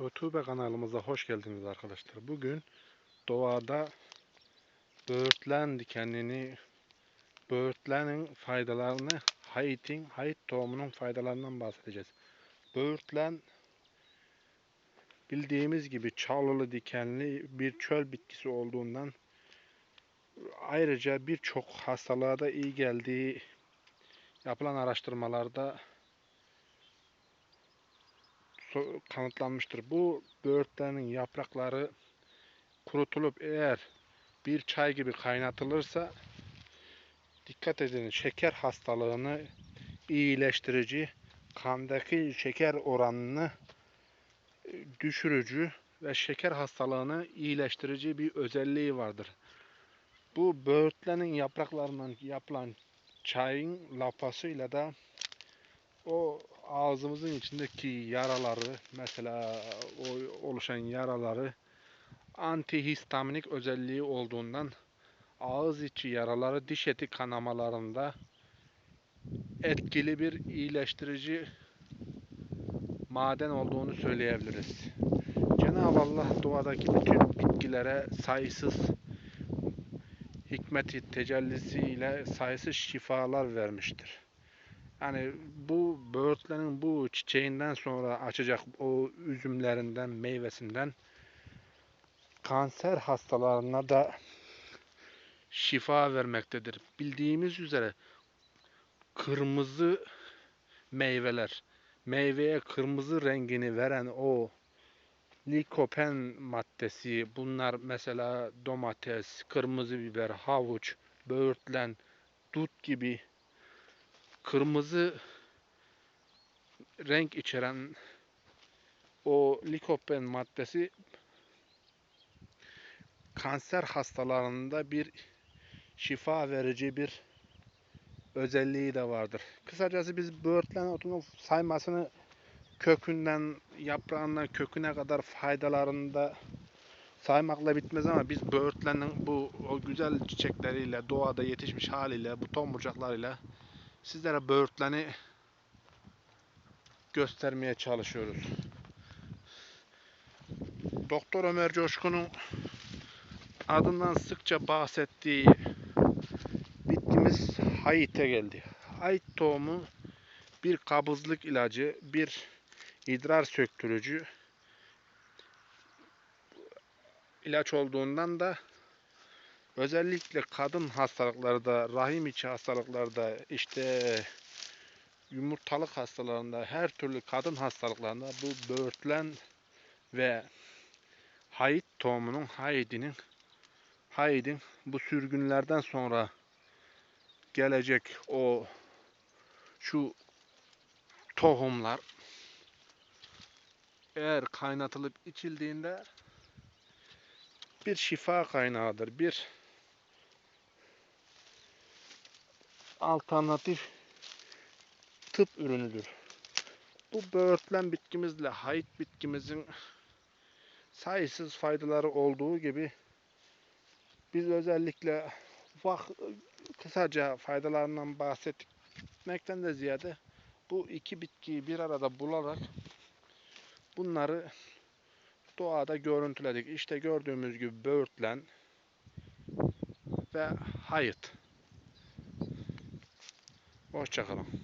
YouTube kanalımıza hoş geldiniz arkadaşlar. Bugün doğada böğürtlen dikenini, böğürtlenin faydalarını, hayitin, hayit tohumunun faydalarından bahsedeceğiz. Böğürtlen bildiğimiz gibi çalılı dikenli bir çöl bitkisi olduğundan ayrıca birçok hastalığa da iyi geldiği yapılan araştırmalarda kanıtlanmıştır. Bu böğürtlerin yaprakları kurutulup eğer bir çay gibi kaynatılırsa dikkat edin şeker hastalığını iyileştirici, kandaki şeker oranını e, düşürücü ve şeker hastalığını iyileştirici bir özelliği vardır. Bu böğürtlerin yapraklarından yapılan çayın lapasıyla da o ağzımızın içindeki yaraları mesela oluşan yaraları antihistaminik özelliği olduğundan ağız içi yaraları diş eti kanamalarında etkili bir iyileştirici maden olduğunu söyleyebiliriz. Cenab-ı Allah doğadaki bütün bitkilere sayısız hikmeti tecellisiyle sayısız şifalar vermiştir. Yani bu böğürtlerin bu çiçeğinden sonra açacak o üzümlerinden, meyvesinden kanser hastalarına da şifa vermektedir. Bildiğimiz üzere kırmızı meyveler, meyveye kırmızı rengini veren o likopen maddesi, bunlar mesela domates, kırmızı biber, havuç, böğürtlen, dut gibi kırmızı renk içeren o likopen maddesi kanser hastalarında bir şifa verici bir özelliği de vardır. Kısacası biz böğürtlen otunun saymasını kökünden, yaprağından, köküne kadar faydalarında saymakla bitmez ama biz böğürtlenin bu o güzel çiçekleriyle, doğada yetişmiş haliyle, bu tomurcaklarıyla sizlere böğürtleni göstermeye çalışıyoruz. Doktor Ömer Coşkun'un adından sıkça bahsettiği bitkimiz hayite geldi. Hayit tohumu bir kabızlık ilacı, bir idrar söktürücü ilaç olduğundan da özellikle kadın hastalıklarda, rahim içi hastalıklarda, işte yumurtalık hastalarında, her türlü kadın hastalıklarında bu böğürtlen ve hayit tohumunun, hayidinin, hayidin bu sürgünlerden sonra gelecek o şu tohumlar eğer kaynatılıp içildiğinde bir şifa kaynağıdır. Bir alternatif tıp ürünüdür. Bu böğürtlen bitkimizle hayit bitkimizin sayısız faydaları olduğu gibi biz özellikle ufak kısaca faydalarından bahsetmekten de ziyade bu iki bitkiyi bir arada bularak bunları doğada görüntüledik. İşte gördüğümüz gibi böğürtlen ve hayıt. Hoşçakalın.